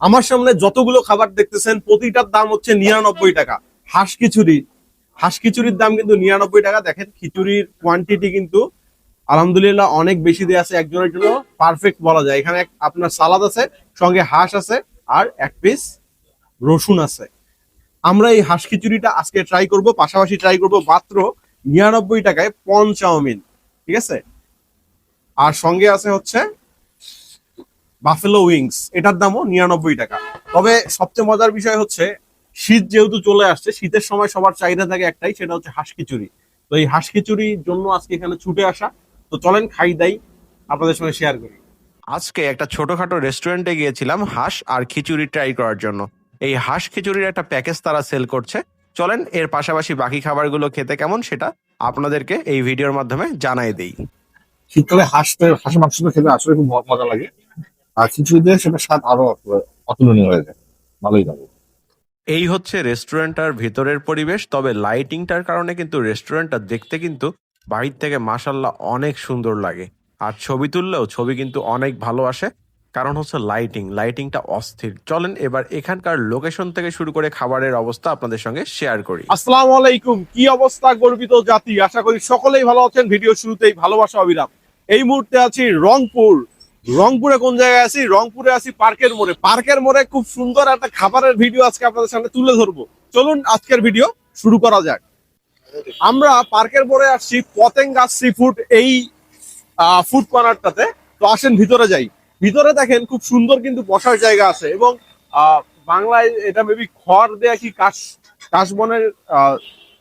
আমার সামনে যতগুলো খাবার দেখতেছেন, প্রতিটার দাম হচ্ছে নিরানব্বই টাকা। হাঁস খিচুড়ি। হাঁস খিচুড়ির দাম কিন্তু নিরানব্বই টাকা। দেখেন, খিচুড়ির কোয়ান্টিটি কিন্তু আলহামদুলিল্লাহ অনেক বেশি দেওয়া আছে। একজনের জন্য পারফেক্ট বলা যায়। এখানে আপনার সালাদ আছে, সঙ্গে হাঁস আছে, আর এক পিস রসুন আছে। আমরা এই হাঁস খিচুড়িটা আজকে ট্রাই করব, পাশাপাশি ট্রাই করব মাত্র নিরানব্বই টাকায় পন চাউমিন ঠিক আছে? আর সঙ্গে আছে হচ্ছে বাফেলো উইংস এটার দামও নিরানব্বই টাকা। তবে সবচেয়ে মজার বিষয় হচ্ছে শীত যেহেতু চলে আসছে শীতের সময় সবার চাহিদা থাকে একটাই সেটা হচ্ছে হাঁস খিচুড়ি। তো এই হাঁস খিচুড়ির জন্য আজকে এখানে ছুটে আসা। তো চলেন খাই দাই আপনাদের সঙ্গে শেয়ার করি। আজকে একটা ছোটখাটো রেস্টুরেন্টে গিয়েছিলাম হাঁস আর খিচুড়ি ট্রাই করার জন্য। এই হাঁস খিচুড়ির একটা প্যাকেজ তারা সেল করছে। চলেন এর পাশাপাশি বাকি খাবারগুলো খেতে কেমন সেটা আপনাদেরকে এই ভিডিওর মাধ্যমে জানাই দেই। শীতকালে হাঁস হাঁসের মাংসটা খেতে আসলে খুব মজা লাগে। আর খিচুড়ি দিয়ে সেটা স্বাদ আরও অতুলনীয় হয়ে যায়। ভালোই লাগে। এই হচ্ছে রেস্টুরেন্টটার ভিতরের পরিবেশ তবে লাইটিংটার কারণে কিন্তু রেস্টুরেন্টটা দেখতে কিন্তু বাহির থেকে মাসাল্লাহ অনেক সুন্দর লাগে। আর ছবি তুললেও ছবি কিন্তু অনেক ভালো আসে কারণ হচ্ছে লাইটিং লাইটিংটা অস্থির। চলেন এবার এখানকার লোকেশন থেকে শুরু করে খাবারের অবস্থা আপনাদের সঙ্গে শেয়ার করি। আসসালামু আলাইকুম কি অবস্থা গর্বিত জাতি? আশা করি সকলেই ভালো আছেন। ভিডিও শুরুতেই ভালোবাসা অবিরাম। এই মুহূর্তে আছি রংপুর। রংপুরে কোন জায়গায় আছি? রংপুরে আছি পার্কের মোড়ে। পার্কের মোড়ে খুব সুন্দর একটা খাবারের ভিডিও আজকে আপনাদের সামনে তুলে ধরবো। চলুন আজকের ভিডিও শুরু করা যাক। আমরা পার্কের মোড়ে আসছি, পতেঙ্গা সি ফুড এই ফুড কর্নারটাতে তো আসেন ভিতরে যাই। ভিতরে দেখেন খুব সুন্দর কিন্তু বসার জায়গা আছে এবং বাংলায় এটা মেবি খড় দেয়া কি কাশ, কাশবনের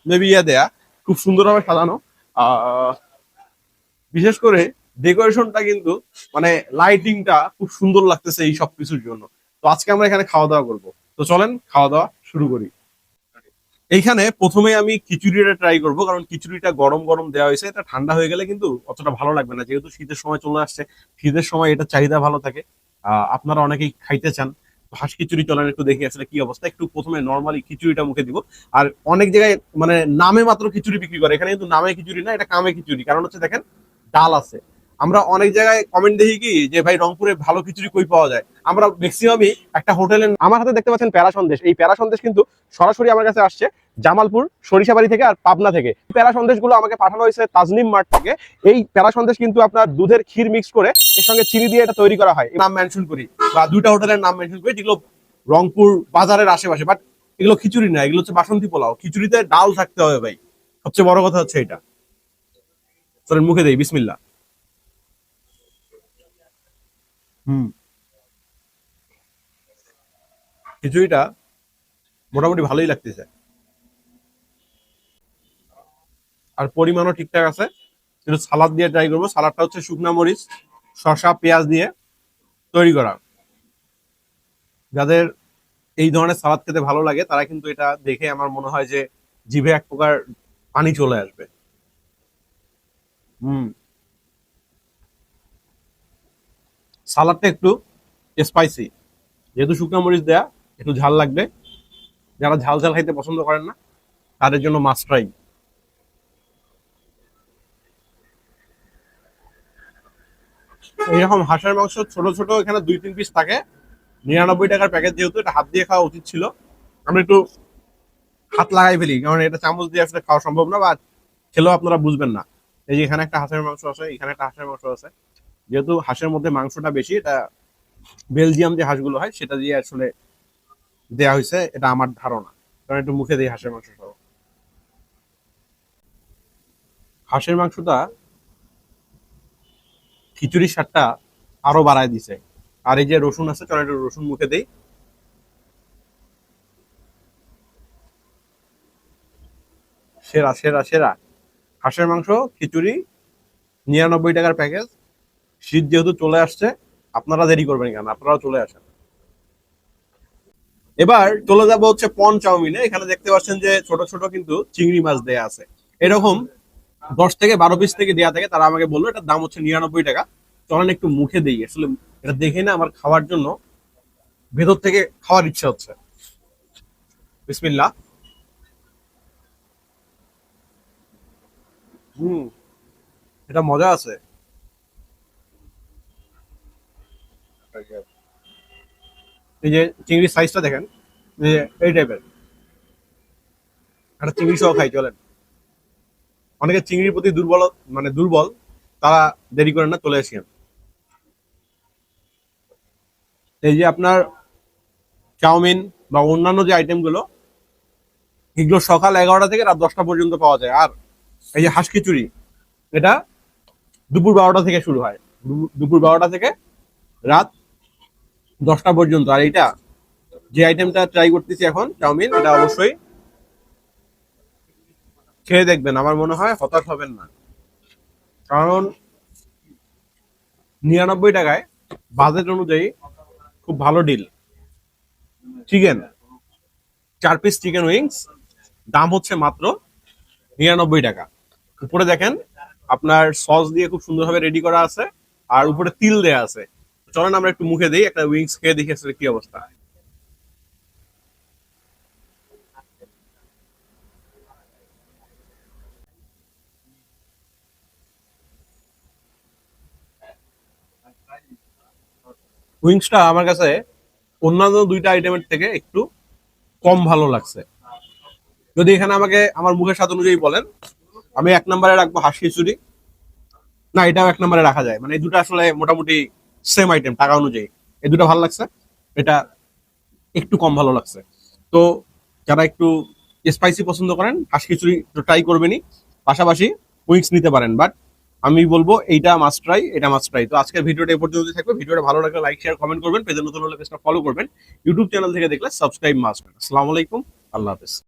মেবি ইয়ে দেয়া। খুব সুন্দরভাবে সাজানো। বিশেষ করে ডেকোরেশনটা কিন্তু মানে লাইটিংটা খুব সুন্দর লাগতেছে এই সব কিছুর জন্য। তো আজকে আমরা এখানে খাওয়া দাওয়া করব। তো চলেন, খাওয়া দাওয়া শুরু করি। এইখানে প্রথমে আমি খিচুড়িটা ট্রাই করব, কারণ খিচুড়িটা গরম গরম দেওয়া হয়েছে, এটা ঠান্ডা হয়ে গেলে কিন্তু অতটা ভালো লাগবে না। যেহেতু শীতের সময় চলে আসছে, শীতের সময় এটা চাহিদা ভালো থাকে। আপনারা অনেকেই খাইতে চান। হাঁস খিচুড়ি চলেন, একটু দেখি আসলে কি অবস্থা। একটু প্রথমে নর্মালি খিচুড়িটা মুখে দিব। আর অনেক জায়গায় মানে নামে মাত্র খিচুড়ি বিক্রি করে, এখানে কিন্তু নামে খিচুড়ি না, এটা কামে খিচুড়ি। কারণ হচ্ছে দেখেন, ডাল আছে। আমরা অনেক জায়গায় কমেন্ট দেখি কি, যে ভাই রংপুরে ভালো খিচুড়ি কই পাওয়া যায়? আমরা ম্যাক্সিমামই একটা হোটেলে আমার হাতে দেখতে পাচ্ছেন প্যারা সন্দেশ এই প্যারা সন্দেশ কিন্তু সরাসরি আমার কাছে আসছে জামালপুর, সরিষাবাড়ি থেকে আর পাবনা থেকে। প্যারা সন্দেশগুলো আমাকে পাঠানো হয়েছে তাজনিম মার্ট থেকে। এই প্যারা সন্দেশ কিন্তু আপনার দুধের ক্ষীর মিক্স করে এর সঙ্গে চিনি দিয়ে এটা তৈরি করা হয়। নাম মেনশন করি বা দুইটা হোটেলের নাম মেনশন করি। যেগুলো রংপুর বাজারের আশেপাশে বাট এগুলো খিচুড়ি না, এগুলো হচ্ছে বাসন্তী পোলাও। খিচুড়িতে ডাল থাকতে হবে ভাই। সবচেয়ে বড় কথা হচ্ছে এটা। মুখে দেই বিসমিল্লা হুম। খিচুড়িটা মোটামুটি ভালোই লাগতেছে। আর পরিমাণও ঠিকঠাক আছে। একটু সালাদ দিয়ে ট্রাই করব। সালাদটা হচ্ছে শুকনা মরিচ শসা পেঁয়াজ দিয়ে তৈরি করা। যাদের এই ধরনের সালাদ খেতে ভালো লাগে তারা কিন্তু এটা দেখে আমার মনে হয় যে জিভে এক প্রকার পানি চলে আসবে। হুম। সালাদটা একটু স্পাইসি যেহেতু শুকনা মরিচ দেয়া, একটু ঝাল লাগবে। যারা ঝাল ঝাল খাইতে পছন্দ করেন না, তাদের জন্য মাস্ট ট্রাই এইরকম হাঁসের মাংস ছোট ছোট, এখানে দুই তিন পিস থাকে। নিরানব্বই টাকার প্যাকেট যেহেতু, এটা হাত দিয়ে খাওয়া উচিত ছিল। আমরা একটু হাত লাগাই ফেলি, কারণ এটা চামচ দিয়ে আসলে খাওয়া সম্ভব না, বা খেলেও আপনারা বুঝবেন না। এই যে এখানে একটা হাঁসের মাংস আছে, এখানে একটা হাঁসের মাংস আছে। যেহেতু হাঁসের মধ্যে মাংসটা বেশি, এটা বেলজিয়াম যে হাঁসগুলো হয়, সেটা দিয়ে আসলে দেয়া হয়েছে, এটা আমার ধারণা। কারণ একটু মুখে দিই হাঁসের মাংস সহ হাঁসের মাংসটা খিচুড়ির স্বাদটা আরও বাড়ায় দিছে। আর এই যে রসুন আছে, চলো একটু রসুন মুখে দেই। সেরা সেরা সেরা। হাঁসের মাংস, খিচুড়ি, নিরানব্বই টাকার প্যাকেজ। শীত যেহেতু চলে আসছে, আপনারা দেরি করবেন কেন? আপনারাও চলে আসেন। এবার চলে যাব হচ্ছে পন চাউমিনে। এখানে দেখতে পাচ্ছেন যে ছোট ছোট কিন্তু চিংড়ি মাছ দেয়া আছে। এরকম দশ থেকে বারো পিস থেকে দেয়া থাকে। তারা আমাকে বলল, এটার দাম হচ্ছে নিরানব্বই টাকা। চলেন একটু মুখে দেই। আসলে এটা দেখে না আমার খাওয়ার জন্য ভেতর থেকে খাওয়ার ইচ্ছা হচ্ছে। বিসমিল্লা হুম, এটা মজা আছে। এই যে চিংড়ির সাইজটা দেখেন, এই টাইপের একটা চিংড়ি সহ খাই, চলেন। অনেকে চিংড়ির প্রতি দুর্বল মানে দুর্বল, তারা দেরি করেন না, চলে আসেন এই যে আপনার চাউমিন বা অন্যান্য যে আইটেমগুলো এগুলো সকাল এগারোটা থেকে রাত দশটা পর্যন্ত পাওয়া যায়। আর এই যে হাঁস খিচুড়ি, এটা দুপুর বারোটা থেকে শুরু হয়। দুপুর বারোটা থেকে রাত দশটা পর্যন্ত। আর এইটা, যে আইটেমটা ট্রাই করতেছি এখন, চাউমিন, এটা অবশ্যই খেয়ে দেখবেন। আমার মনে হয় হতাশ হবেন না। কারণ নিরানব্বই টাকায় বাজেট অনুযায়ী খুব ভালো ডিল চিকেন চার পিস চিকেন উইংস দাম হচ্ছে মাত্র নিরানব্বই টাকা। উপরে দেখেন, আপনার সস দিয়ে খুব সুন্দরভাবে রেডি করা আছে, আর উপরে তিল দেয়া আছে। চলেন আমরা একটু মুখে দিই, একটা উইংস খেয়ে দেখি আসলে কি অবস্থা। উইংসটা আমার কাছে অন্যান্য দুইটা আইটেমের থেকে একটু কম ভালো লাগছে। যদি এখানে আমাকে আমার মুখের স্বাদ অনুযায়ী বলেন, আমি এক নম্বরে রাখব হাঁস খিচুড়ি। না, এটাও এক নম্বরে রাখা যায়। মানে এই দুটো আসলে মোটামুটি সেম আইটেম টাকা অনুযায়ী। এই দুটো ভালো লাগছে, এটা একটু কম ভালো লাগছে। তো যারা একটু স্পাইসি পছন্দ করেন, হাঁস খিচুড়ি ট্রাই করবেনই, পাশাপাশি উইংস নিতে পারেন। বাট আমি বলব, এইটা মাস্ট ট্রাই এটা মাস্ট ট্রাই তো আজকের ভিডিওটা এই পর্যন্ত থাকবে। ভিডিওটা ভালো লাগলে লাইক শেয়ার কমেন্ট করবেন। পেজে নতুন হলে পেজটা ফলো করবেন। ইউটিউব চ্যানেল থেকে দেখলে সাবস্ক্রাইব মাস্ট আসসালামু আলাইকুম, আল্লাহ হাফেজ।